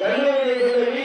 கல்லூரி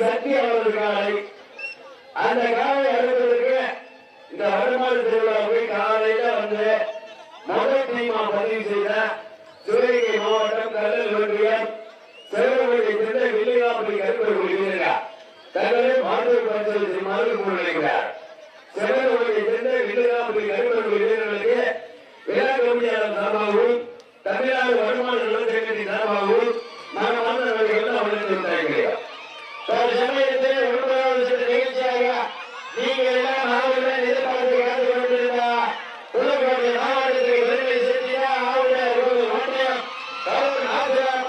சக்தி அளவு காலை அந்த காலை அளவுக்கு இந்த வடமாறு திருவிழாவுக்கு காலையில வந்து முதல் டீமா பதிவு செய்த சிவகங்கை மாவட்டம் கடல் ஒன்றியம் சிவகங்கை சென்ற வில்லியாபுரி கருப்பொருள் வீரர்கள் தங்களை மாநில பரிசோதனை மாதிரி முன்வைக்கிறார் சிவகங்கை சென்ற வில்லியாபுரி கருப்பொருள் வீரர்களுக்கு விழா கமிட்டியாளர் சார்பாகவும் தமிழ்நாடு வருமான நலச்சங்கத்தின் சார்பாகவும்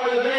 with a man.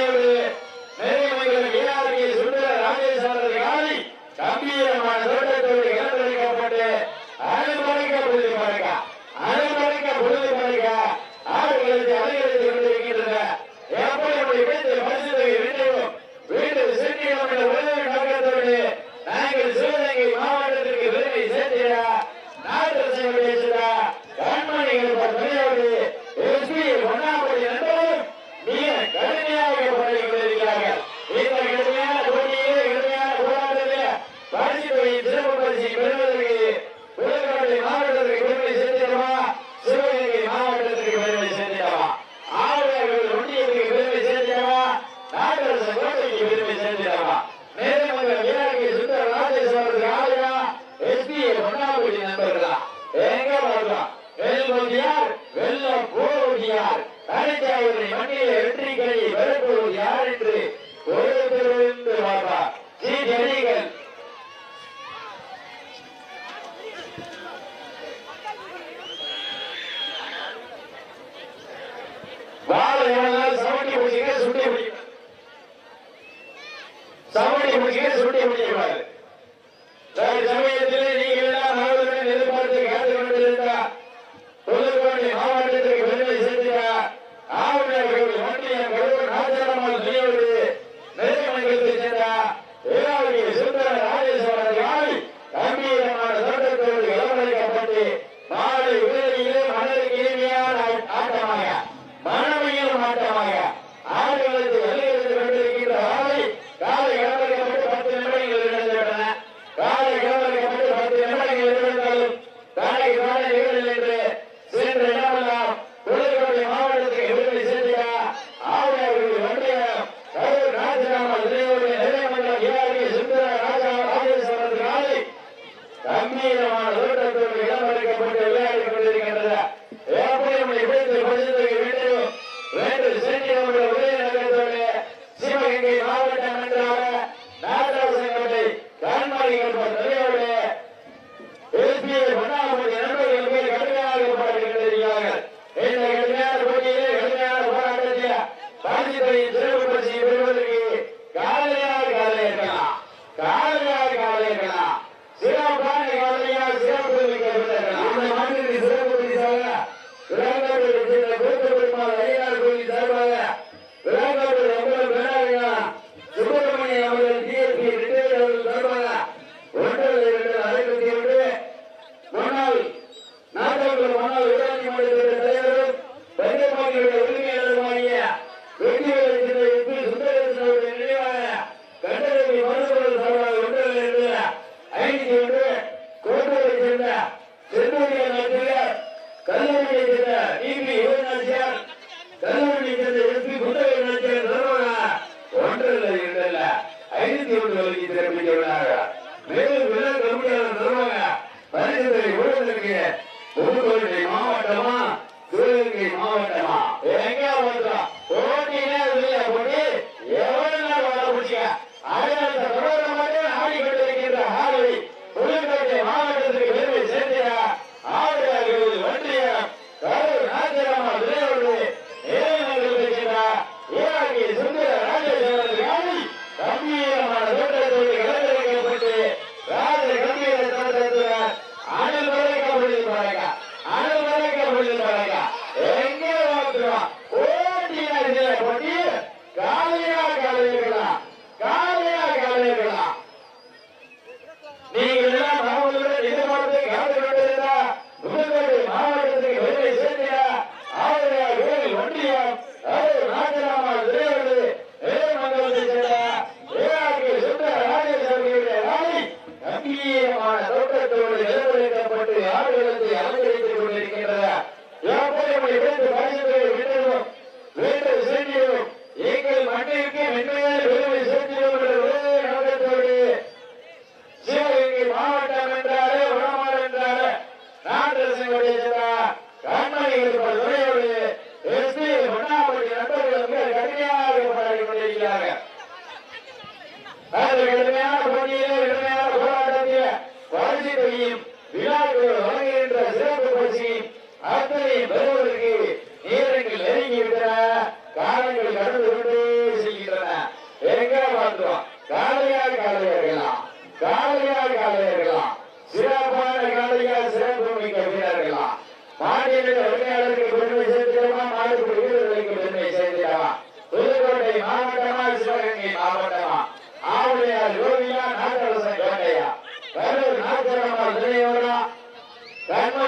Hallelujah.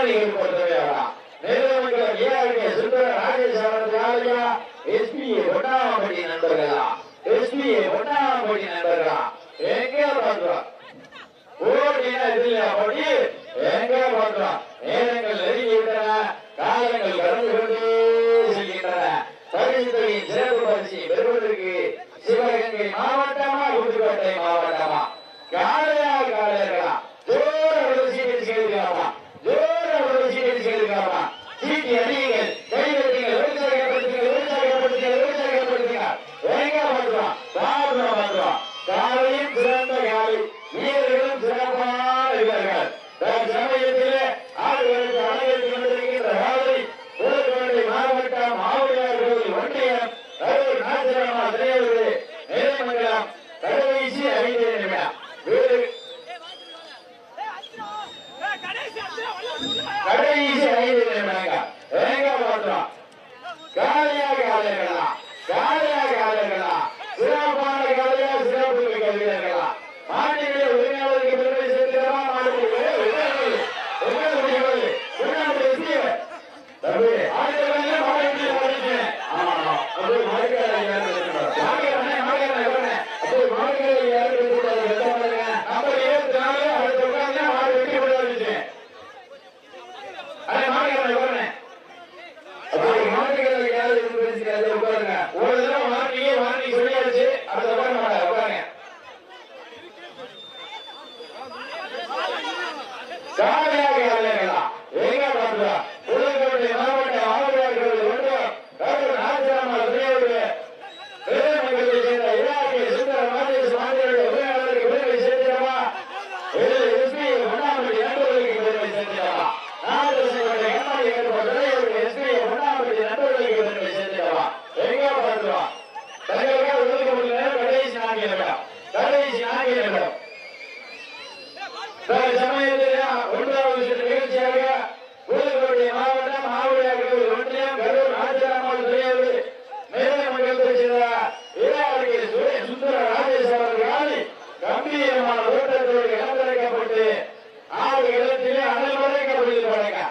அதிகாரிகள் பொறுத்தவரையா நிறுவனங்கள் ஏஆர்கே சுந்தர ராஜேஷ் அவர்களாலையா எஸ்பிஏ ஒட்டாமப்படி நண்பர்களா எஸ்பிஏ ஒட்டாமப்படி நண்பர்களா எங்கே பண்றோம் ஓடின இதுல போட்டி எங்கே பண்றோம் நேரங்கள் நெருங்கி விட்டன காலங்கள் கடந்து கொண்டே செல்கின்றன பரிசுத்தொகையின் சிறப்பு பரிசு பெறுவதற்கு சிவகங்கை மாவட்டமா புதுக்கோட்டை மாவட்டமா காலையா காலையர்களா காலியாக காலையாக காலியாக ನಾಗೇನ ಬೇಡ கடைசி நாயகனே மேடம் வேற சமயத்தில் ஒன்றாவது சில நிகழ்ச்சியாக ஊழலுடைய மாவட்டம் மாவட்ட ஒன்றியம் கரூர் ராஜராமாவட்ட துறையாவது மேலும் நிகழ்ச்சி செய்த வீராவர்கள் சுரேஷ் சுந்தர ராஜேஷ் அவர்களால் கம்பீரமான ஓட்டத்தில் இழந்திருக்கப்பட்டு ஆறு இடத்திலே அனல் வரைக்கப்பட்டிருப்பாங்க